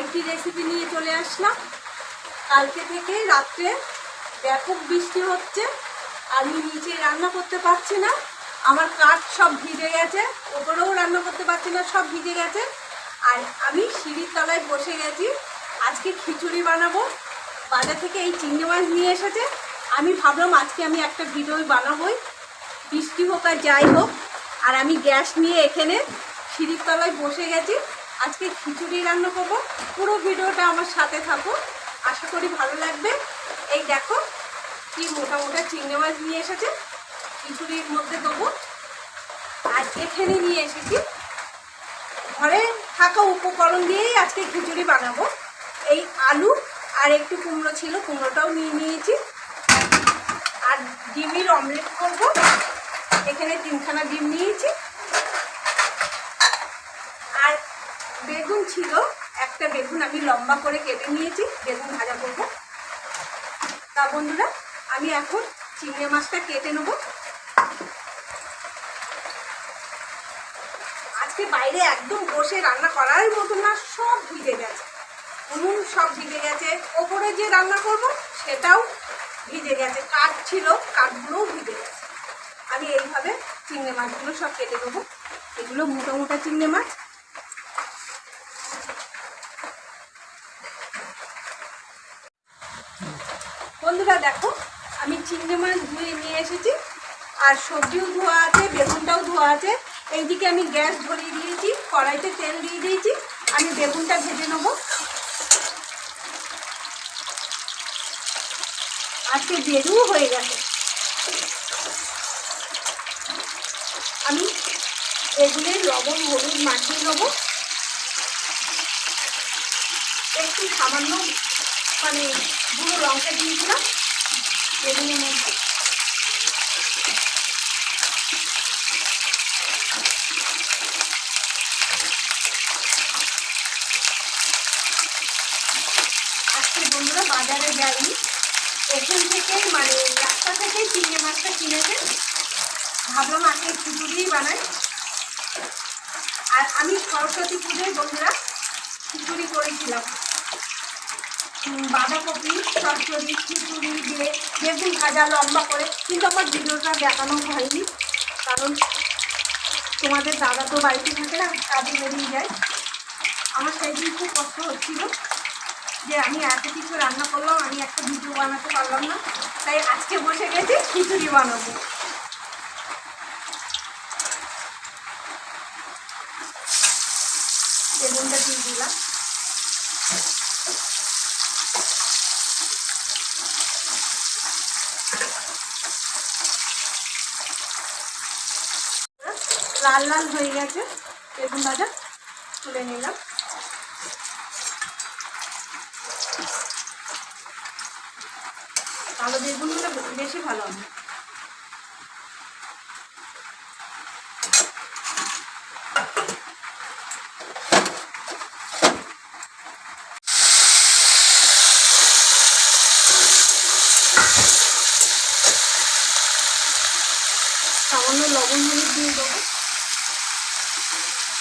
আরেকটি রেসিপি নিয়ে চলে আসলাম। কালকে থেকে রাত্রে ব্যাপক বৃষ্টি হচ্ছে, আমি নিচে রান্না করতে পারছি না। আমার কাঠ সব ভিজে গেছে, ওপরেও রান্না করতে পারছি না, সব ভিজে গেছে। আর আমি সিঁড়ির তলায় বসে গেছি, আজকে খিচুড়ি বানাবো। বাজার থেকে এই চিংড়ি মাছ নিয়ে এসেছে। আমি ভাবলাম আজকে আমি একটা ভিডিও বানাবোই, বৃষ্টি হোক আর যাই হোক। আর আমি গ্যাস নিয়ে এখানে সিঁড়ির তলায় বসে গেছি। আজকে খিচুড়ি রান্না করব। পুরো ভিডিওটা আমার সাথে থাকো। আশা করি ভালো লাগবে। এই দেখো কি মোটা মোটা চিংড়ি মাছ নিয়ে এসেছে। খিচুড়ির মধ্যে দেবো। আর এখানে নিয়ে এসেছি। ঘরে থাকা উপকরণ দিয়েই আজকে খিচুড়ি বানাবো। এই আলু আর একটু কুমড়ো ছিল, কুমড়োটাও নিয়ে নিয়েছি। আর ডিমের অমলেট করব। এখানে তিনখানা ডিম নিয়েছি আর বেগুন ছিল, একটা বেগুন আমি লম্বা করে কেটে নিয়েছি, বেগুন ভাজা করব। তা বন্ধুরা, আমি এখন চিংড়ি মাছটা কেটে নেব। আজকে বাইরে একদম বসে রান্না করার মতো না, সব ভিজে গেছে। উনুন সব ভিজে গেছে। ওপরে যে রান্না করব, সেটাও ভিজে গেছে। কাঠ ছিল, কাঠগুলোও ভিজে গেছে। আমি এইভাবে চিংড়ি মাছগুলো সব কেটে দেবো এগুলো মোটা মোটা চিংড়ি মাছ বন্ধুরা দেখো, আমি চিংড়ি মাছ ধুয়ে নিয়ে এসেছি, আর সবজিও ধোয়া আছে, বেগুনটাও ধোয়া আছে। এইদিকে আমি গ্যাস ধরিয়ে দিয়েছি, কড়াইতে তেল দিয়ে দিয়েছি, আমি বেগুনটা ভেজে নেব। আজকে বেরুও হয়ে গেছে। আমি এগুলোর লবণ, হলুদ মাখিয়ে নেব। একটু সামান্য মানে গুঁড়ো লঙ্কা দিয়েছিলাম। বেগুনের আজকে বন্ধুরা বাজারে যাইনি এখান থেকে মানে রাস্তা থেকে চিংড়ি মাছটা কিনেছে ভাবলাম আজকে খিচুড়ি বানাই। আর আমি সরস্বতী পুজোয় বন্ধুরা খিচুড়ি করেছিলাম। বাঁধাকপি চচ্চড়ি খিচুড়ি দিয়ে বেগুন ভাজা লম্বা করে, কিন্তু আমার ভিডিওটা দেখানো হয়নি, কারণ তোমাদের দাদা তো বাড়িতে থাকে না, কাজে বেরিয়ে যায়। আমার সেই দিন খুব কষ্ট হচ্ছিল যে আমি এত কিছু রান্না করলাম, আমি একটা ভিডিও বানাতে পারলাম না, তাই আজকে বসে গেছি, খিচুড়ি বানাবো বেগুনটা দিয়ে দিলাম লাল লাল হয়ে গেছে। বেগুন ভাজা তুলে নিলাম। কালো বেগুনগুলো বেশি ভালো হবে।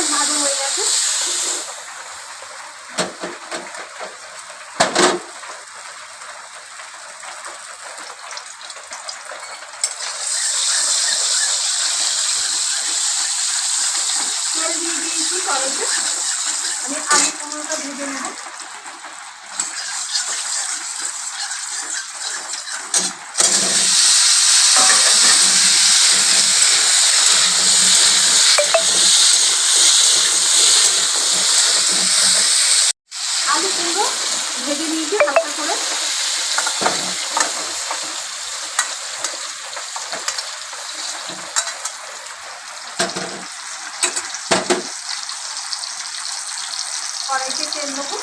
চিংড়ি ভালো হয়ে গেছে। তেল আমি আলু কুমড়োটা ভেজে নেব আলু কুমড়ো ভেজে নিয়েছি হালকা করে কড়াইতে তেল দেবো।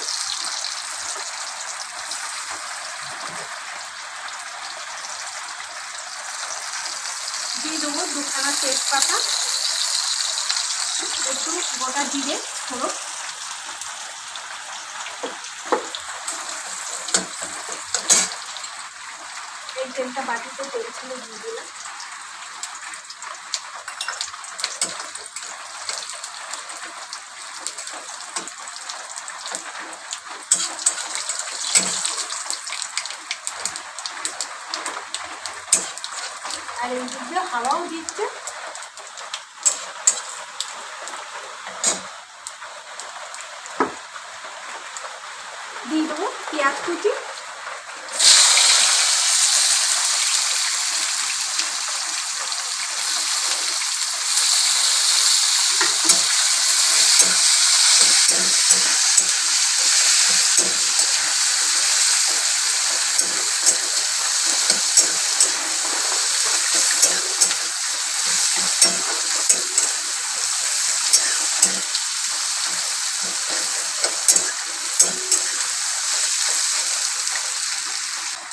দিয়ে দেবো দুখানা তেজপাতা। একটু গোটা জিরে ফোড়ো এই তেলটা বাটিতে তেল ছিল, দিয়ে দিলাম। আর এই দিয়ে হাওয়াও দিচ্ছে। দিয়ে দেবো পেঁয়াজ কুচি।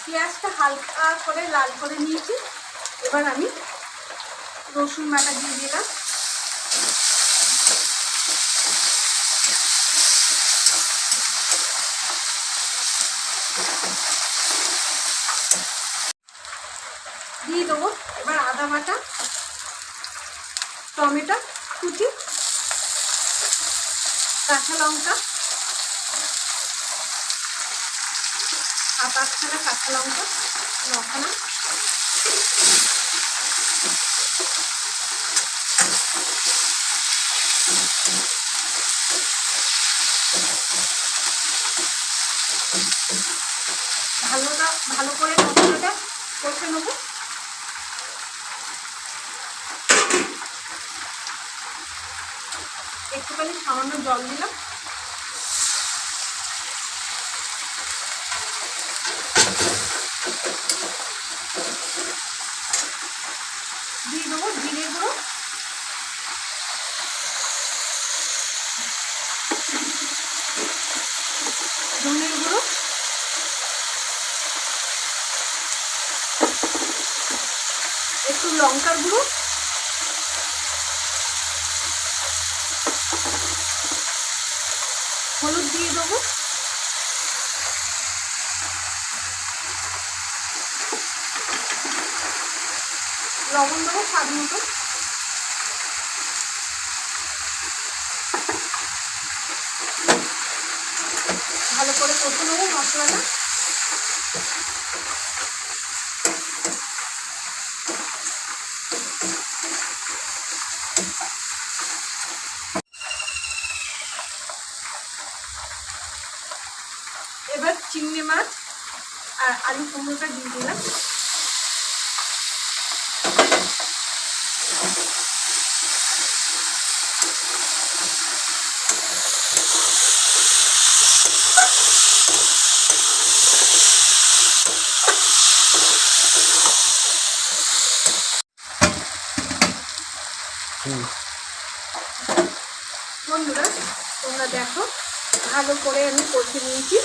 পেঁয়াজটা হালকা করে লাল করে নিয়েছি। এবার আমি রসুন বাটা দিয়ে দিলাম। দিয়ে দেবো এবার আদা বাটা, টমেটো, কুচি, কাঁচা লঙ্কা সাত আটখানা, কাঁচা লঙ্কা নখানা ভালোটা, ভালো করে মশলাটা কষে নেব। একটুখানি সামান্য জল দিলাম দিয়ে দেবো জিরে গুঁড়ো ধনের গুঁড়ো একটু লঙ্কার গুঁড়ো হলুদ দিয়ে দেবো। লবণ দেবো স্বাদ মতো ভালো করে কষে নেব মশলাটা এবার চিংড়ি মাছ আর আলু কুমড়োটা দিয়ে দিলাম। বন্ধুরা তোমরা দেখো ভালো করে আমি কষে নিয়েছি।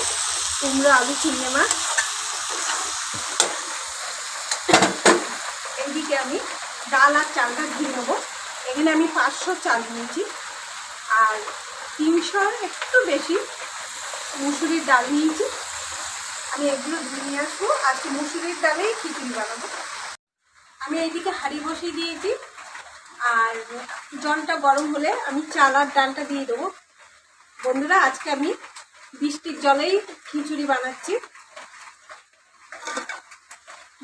কুমড়ো আলু চিংড়ি মাছ এইদিকে আমি ডাল আর চালটা ধুয়ে নেব। এখানে আমি পাঁচশো চাল নিয়েছি। আর তিনশো একটু বেশি মুসুরির ডাল নিয়েছি। আমি এগুলো ধুয়ে নিয়ে আসব। আজকে মুসুরির ডালেই খিচুড়ি বানাবো। আমি এইদিকে হাঁড়ি বসিয়ে দিয়েছি। আর জলটা গরম হলে আমি চাল আর ডালটা দিয়ে দেবো। বন্ধুরা, আজকে আমি বৃষ্টির জলেই খিচুড়ি বানাচ্ছি।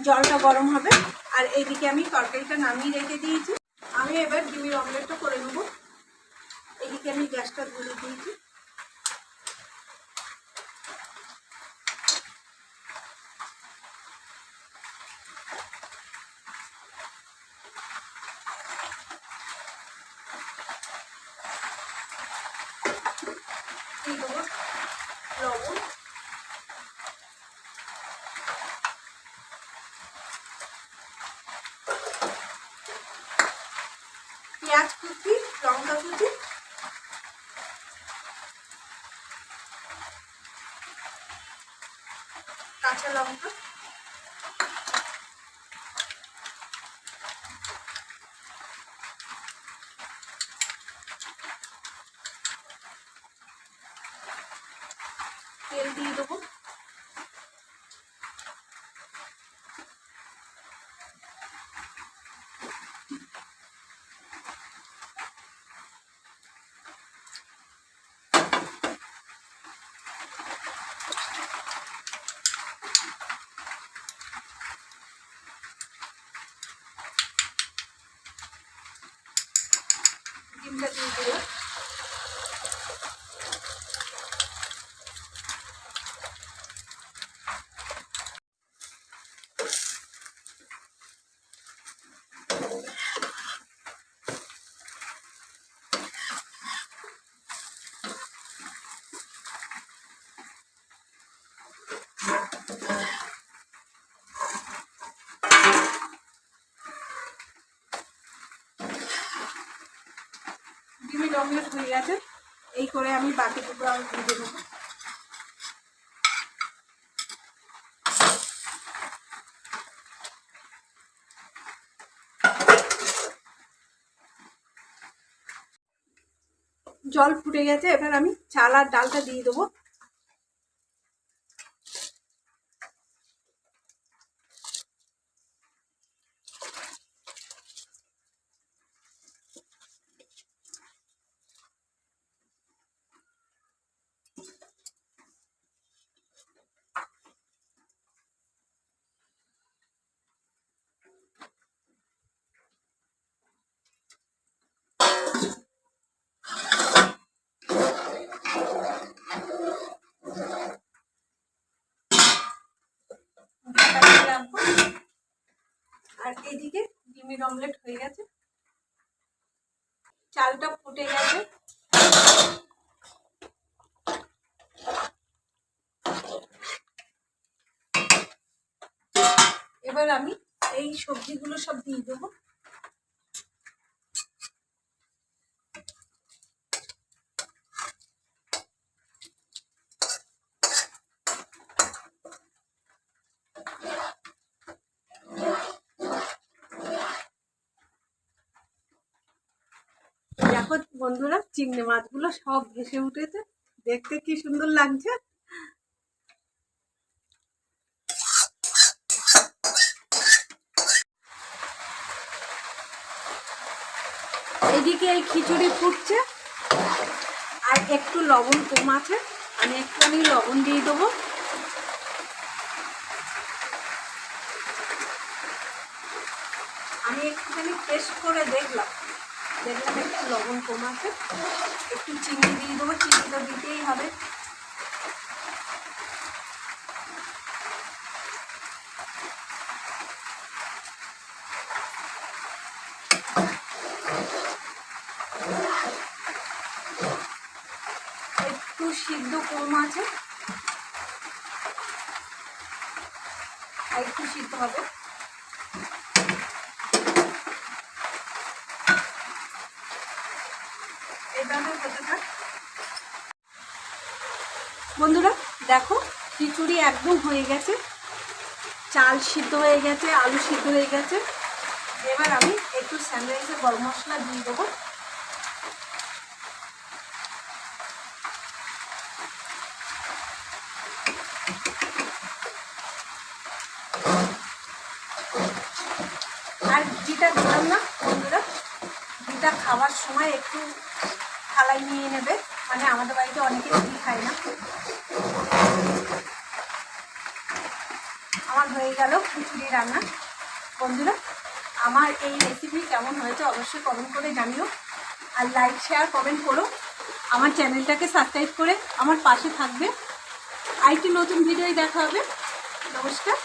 জলটা গরম হবে। আর এইদিকে আমি তরকারিটা নামিয়ে রেখে দিয়েছি। আমি এবার ডিমের অমলেটটা করে নেব। এদিকে আমি গ্যাসটা ধরে দিয়েছি। পেঁয়াজ কুচি লঙ্কা কুচি কাঁচা লঙ্কা। অমলেট হয়ে গেছে। এই করে আমি বাকি দুটো আমি দিয়ে নেব জল ফুটে গেছে, এবার আমি চাল আর ডালটা দিয়ে দেবো। এদিকে ডিমের অমলেট হয়ে গেছে। চালটা ফুটে গেছে। এবার আমি এই সবজিগুলো সব দিয়ে দেবো দেখো বন্ধুরা, চিংড়ি মাছগুলো সব ভেসে উঠেছে। দেখতে কি সুন্দর লাগছে। এদিকে এই খিচুড়ি ফুটছে। আর একটু লবণ কম আছে। আমি একটুখানি লবণ দিয়ে দেবো। আমি একটুখানি টেস্ট করে দেখলাম। দেখলাম একটু লবণ কম আছে একটু চিনি দিয়ে দেবো চিনি তো দিতেই হবে একটু সিদ্ধ কম আছে আর একটু সিদ্ধ হবে বন্ধুরা, দেখো, খিচুড়ি একদম হয়ে গেছে। চাল সিদ্ধ হয়ে গেছে, আলু সিদ্ধ হয়ে গেছে। এবার আমি একটু স্যান্ডউইচে গরম মশলা দিয়ে দেবো। আর ঘিটা দিলাম না, বন্ধুরা ঘিটা খাওয়ার সময় একটু থালায় নিয়ে নেবে। মানে আমাদের বাড়িতে অনেকে ঘি খায় না। আমার হয়ে গেল খিচুড়ি রান্না। বন্ধুরা, আমার এই রেসিপি কেমন হয়েছে অবশ্যই কমেন্ট করে জানিও আর লাইক শেয়ার কমেন্ট করো। আমার চ্যানেলটাকে সাবস্ক্রাইব করে আমার পাশে থাকবে। আরেকটি নতুন ভিডিও দেখা হবে। নমস্কার।